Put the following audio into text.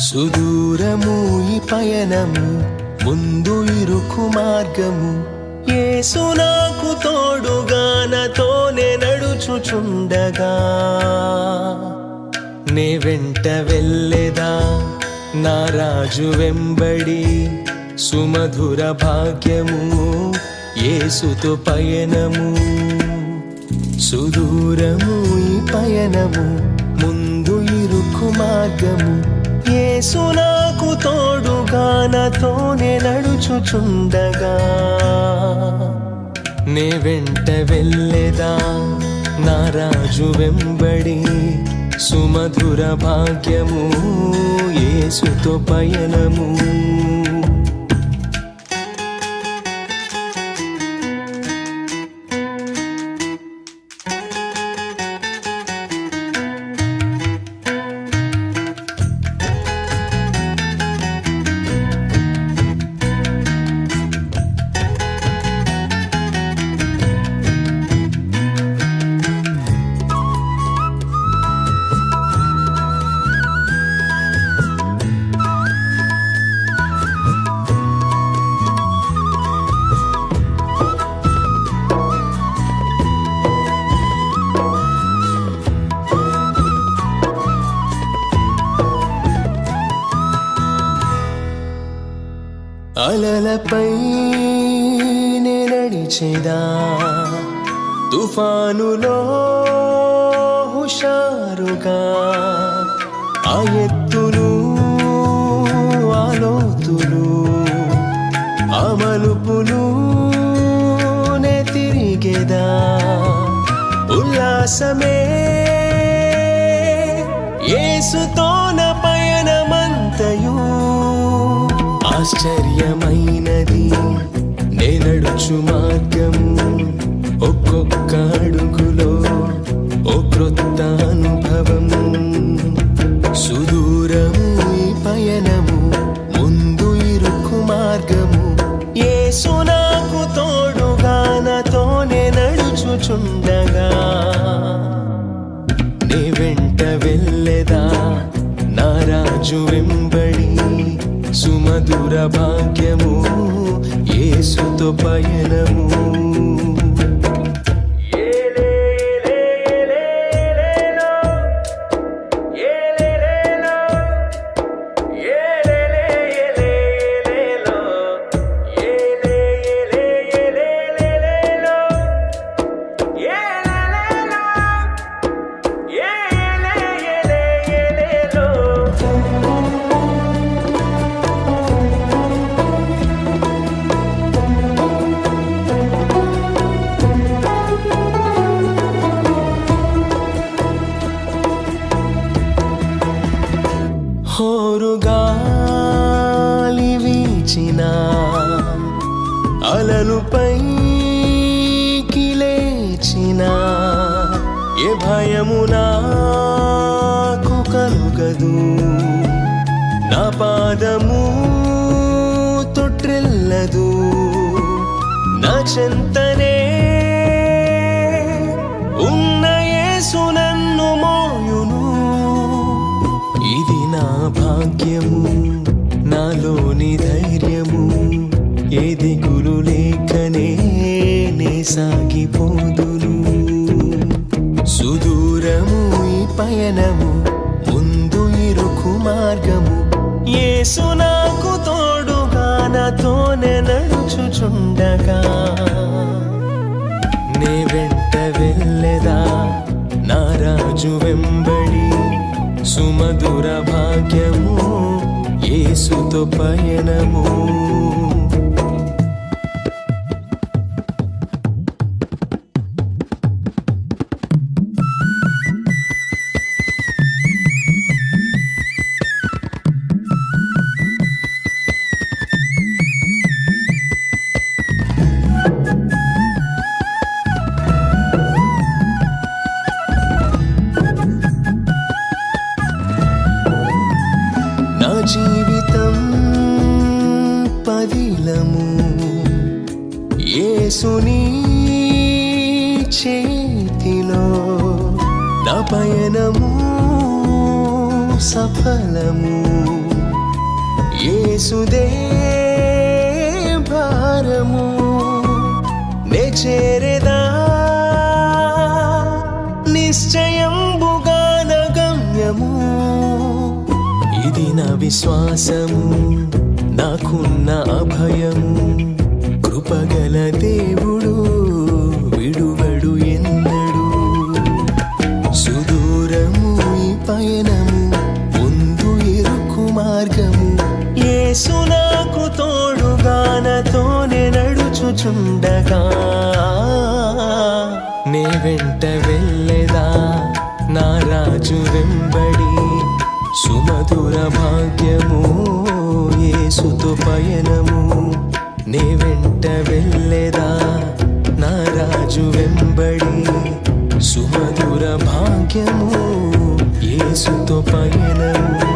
సుదూరము ఈ పయనము ముందు ఇరుకు మార్గము యేసు నాకు తోడుగా నాతోనే నడుచుచుండగా. నే వెంట వెళ్ళేదా నా రాజు వెంబడి. సుమధుర భాగ్యము ఏసుతో పయనము. సుదూరము ఈ పయనము ముందు ఇరుకు మార్గము యేసు నాకు తోడుగా నాతోనే నడుచుచుండగా. నే వెంట వెళ్ళేదా? నా రాజు వెంబడి సుమధుర భాగ్యము యేసుతో పయనము. అలలపై నడిచేదా తుఫానులో హుషారుగా? ఆ ఎత్తులు ఆలోతులు ఆ మలుపులు తిరిగేదా? ఉల్లాసమే ఆశ్చర్యమైనది. నేనడుచు మార్గము ఒక్కొక్క అడుగులో ఓ క్రొత్త అనుభవము. సుదూరము ఈ పయనము ముందు ఇరుకు మార్గము. ఏ సునాకు తోడుగా నాతోనే నడుచుచుండగా. నీ వెంట వెళ్ళేదా? నా రాజు వెంబడి మధుర భాగ్యము ఏసుతో పయనము. భయము నాకు కలుగదు నా పాదము తొట్టిల్లదు నా చెంతనే ఉన్న యేసు నన్ను మోయును. ఇది నా భాగ్యము నాలోని ధైర్యము. ఏ దిగులు లేకనే నే సాగిపోదును పయనము ముందు ఇరుకు మార్గము. యేసు నాకు తోడుగా నాతోనే నడుచుచుండగా. నే వెంట వెళ్ళెదా నా రాజు వెంబడి. సుమధుర భాగ్యము యేసుతో పయనము. పదిలము యేసుని చేతిలో నా పయనము సఫలము. యేసుదే భారము నే చేరేదా? నిశ్చయంబుగాన గమ్యము ఇది నా విశ్వాసము. నాకున్న అభయము కృపగల దేవుడు విడువడు ఎన్నడు. సుదూరము ఈ పయనము ముందు ఇరుకు మార్గము. ఏసు నాకు తోడుగానతోనే నడుచుచుండగా. నే వెంట వెళ్ళేదా నా రాజు వెంబడి సుమధుర భాగ్యము. మనసుతో పయనము. నే వెంట వెళ్ళేదా? నా రాజు వెంబడి సుమధుర భాగ్యము. ఏసుతో పయనము.